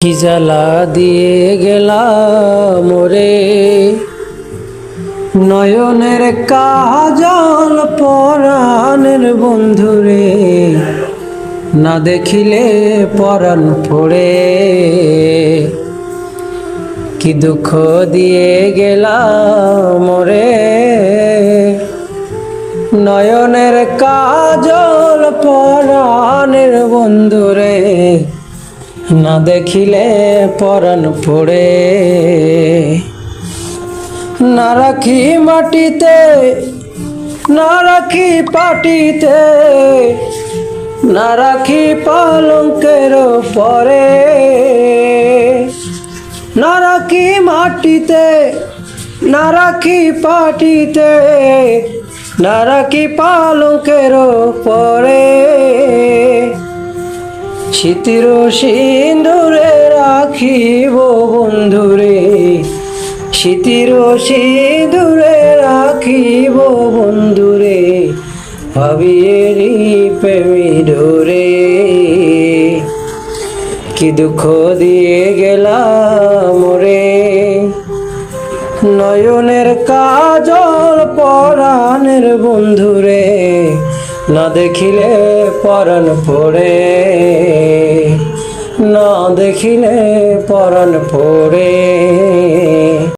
কি জ্বালা দিয়ে গেলাম মোরে নয়নের কাজল পরাণের বন্ধুরে না দেখিলে পরাণ পড়ে। কি দুঃখ দিয়ে গেলাম মোরে নয়নের কাজল বন্ধুরে না দেখিলে পরাণ পড়ে। না রাখি মাটিতে, না রাখি পাটিতে, না রাখি পালঙ্কের পরে। না রাখি মাটিতে, না রাখি পাটিতে, না রাখি পালঙ্কের পরে। শীতির সিন্দুরে রাখিব বন্ধুরে। শীতির সিঁদুরে রাখিব বন্ধুরে ভাবিয়েরি প্রেমী ডোরে। কি দুঃখ দিয়ে গেলাম রে। নয়নের কাজল পরাণের বন্ধুরে না দেখিলে পরাণ পড়ে। না দেখিলে পরাণ পড়ে।